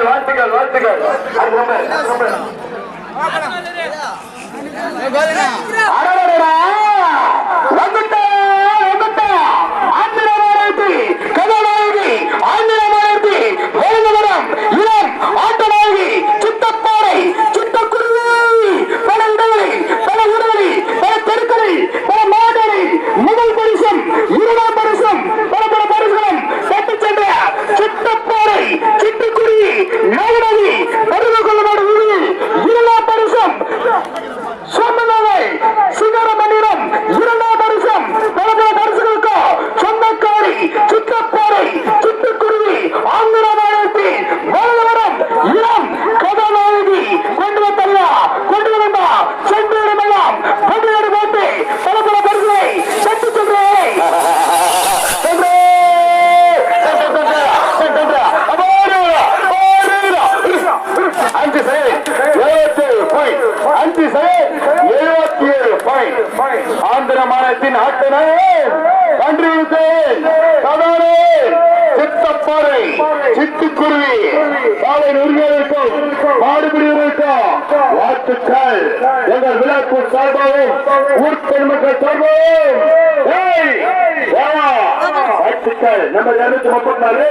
வாழ்த்துக்கள் வாழ்த்துக்கள் வாழ்த்துக்கள். அடுத்த நம்பர் நம்பர் கதானே சித்தப்பாறை சித்துக்குருவி சாலை நிறுவனருக்கும் பாடுபடுவதற்கும் வாழ்த்துக்கள். எங்கள் விழாக்கு சார்பாகவும் ஊர் பெண்மக்கள் சார்பாகவும். வாழ்த்துக்கள் நம்ம இருநூத்தி முப்பத்தி நாலு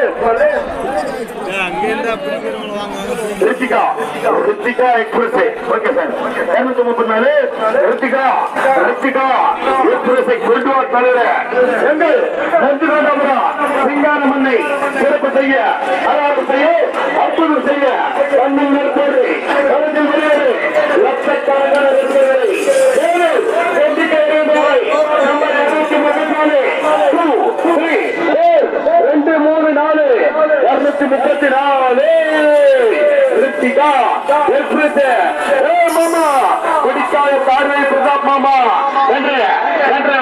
Rithika Rithika express. Okay sir. இருநூத்தி முப்பத்தி நாலு ரித்திகா ரித்திகா எக்ஸ்பிரஸை. கொண்டு வர தலைவர் எங்கள் நந்திகண்டபுரம் சிங்கார மண்ணை சிறப்பு செய்ய அதாவது செய்ய அற்புதம் செய்ய கண்ணில் நெருப்போடு கருத்தில் வெளியேறு லட்சக்கணக்கான ரசிகர்களை ஏழு எண்ணிக்கை இருந்தவை நம்பர் இருநூத்தி முப்பத்தி நாலு டூ த்ரீ ஃபோர் ரெண்டு மூணு நாலு இருநூத்தி நாலு ரித்திகா எக்ஸ்பிரஸ் ஏ மாமா குடிக்காத பார்வை பிரதாப் மாமா. என்று என்று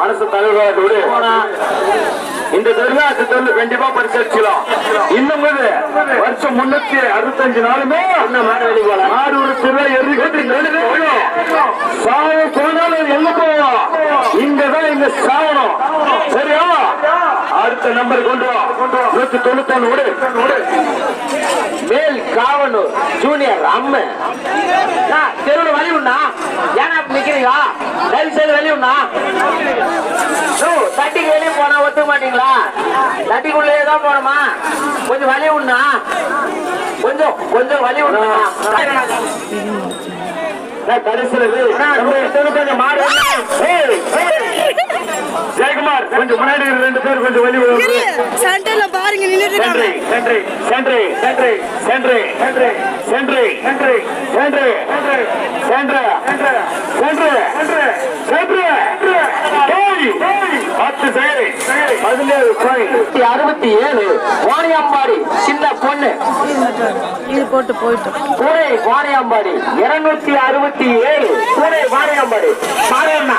மனசு தலைவர் விடு. இந்த அந்த தெருல கண்டிப்பா பரிசளிச்சலாம் இன்னும் வருஷம் முன்னூத்தி அறுபத்தஞ்சு நாளுமே மாடு ஒரு திருவிழா எரிக்கட்டு சாய போனாலும் எங்க போவோம் இங்கதான் இங்க சாவணும் சரியா? அடுத்த நம்பர் கொண்டு நூத்தி தொண்ணூத்தி விடு. மேல் காவனூர் ஜூனியர் அம்மு. தெருவில் வழி உண்ணா மாட்டீங்களா தயவு செய்து வெளியுண்ணா தட்டிக்கு வெளியே போனா ஒத்துக்க மாட்டீங்களா? தட்டிக்குள்ளேயே தான் போனோமா கொஞ்சம் வலி உண்ணா. கொஞ்சம் கொஞ்சம் வலி உண்ணா. கொஞ்சம் முன்னாடி ரெண்டு பேர் கொஞ்சம் வலி சென்ட்ரி சென்ட்ரி சென்ட்ரி சென்ட்ரி சென்ட்ரி சென்ட்ரி சென்ட்ரி சென்ட்ரி சென்ட்ரி சென்ட்ரி சென்ட்ரி சென்ட்ரி சென்ட்ரி பத்து செயல் பதினேழு பாயிண்ட் அறுபத்தி ஏழு வாணியம்பாடி சின்ன பொண்ணு இது போட்டு போயிட்டு பூனை வாணியம்பாடி இருநூத்தி அறுபத்தி ஏழு பூனை வாணியம்பாடி மாரியண்ணா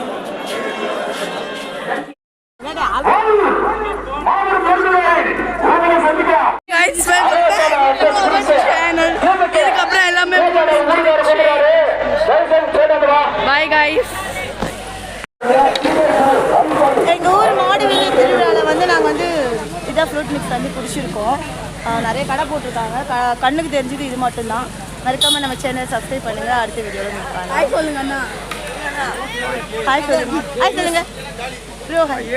ஃப்ரூட் மிக்ஸ் வந்து குடிச்சிருக்கோம் ஆஹ் நிறைய கடை போட்டிருக்காங்க. க கண்ணுக்கு தெரிஞ்சது இது மட்டும்தான். மறக்காமல் நம்ம சேனல் சப்ஸ்கிரைப் பண்ணுங்கள் அடுத்த வீடியோவில் மீட் ஹாய் சொல்லுங்க அண்ணா. ஹாய் சொல்லுங்க. ஹாய் சொல்லுங்க. Bro hi